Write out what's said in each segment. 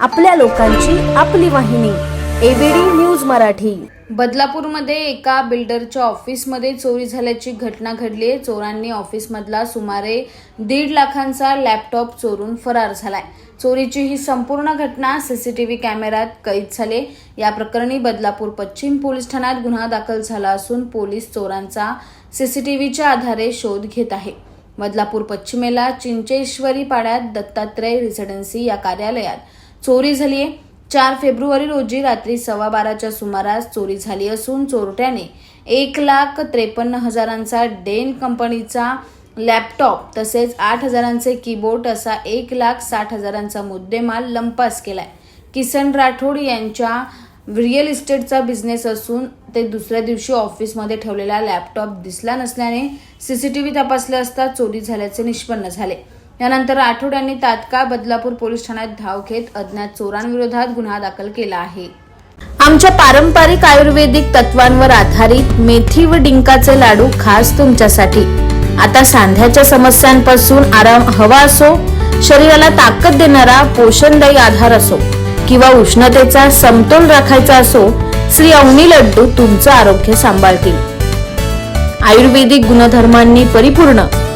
आपल्या लोकांची आपली वाहिनी एबीडी न्यूज मराठी. बदलापूरमध्ये एका बिल्डरच्या ऑफिसमध्ये चोरी झाल्याची घटना घडली आहे. चोरांनी ऑफिसमधला सुमारे दीड लाखांचा लॅपटॉप चोरून फरार झालाय. चोरीची ही संपूर्ण घटना सीसीटीव्ही कॅमेऱ्यात कैद झाली या प्रकरणी बदलापूर पश्चिम पोलीस ठाण्यात गुन्हा दाखल झाला असून पोलीस चोरांचा सीसीटीव्हीच्या आधारे शोध घेत आहे. बदलापूर पश्चिमेला चिंचेश्वरी पाड्यात दत्तात्रय रेसिडेन्सी या कार्यालयात. चोरी झाली आहे चार फेब्रुवारी रोजी रात्री सव्वा बाराच्या सुमारास चोरी झाली असून चोरट्याने एक लाख त्रेपन्न हजारांचा डेन कंपनीचा लॅपटॉप तसेच आठ हजारांचे कीबोर्ड असा एक लाख साठ हजारांचा मुद्देमाल लंपास केलाय. किसन राठोड यांच्या रिअल इस्टेटचा बिझनेस असून ते दुसऱ्या दिवशी ऑफिसमध्ये ठेवलेला लॅपटॉप दिसला नसल्याने सीसीटीव्ही तपासले असता चोरी झाल्याचे निष्पन्न झाले. यानंतर आठवड्यांनी तात्काळ बदलापूर पोलीस ठाण्यात धाव घेत अज्ञात चोरांविरोधात गुन्हा दाखल केला आहे. आमच्या पारंपरिक आयुर्वेदिक तत्वांवर आधारित मेथी व डिंकाचे लाडू खास तुमच्यासाठी. आता सांध्याच्या समस्यांपासून आराम हवा असो शरीराला ताकद देणारा पोषणदायी आधार असो किंवा उष्णतेचा समतोल राखायचा असो श्री अवनी लड्डू तुमचं आरोग्य सांभाळतील. आयुर्वेदिक गुणधर्मांनी परिपूर्ण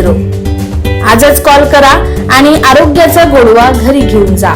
zero. आजच कॉल करा आणि आरोग्याचा गोडवा घरी घेऊन जा.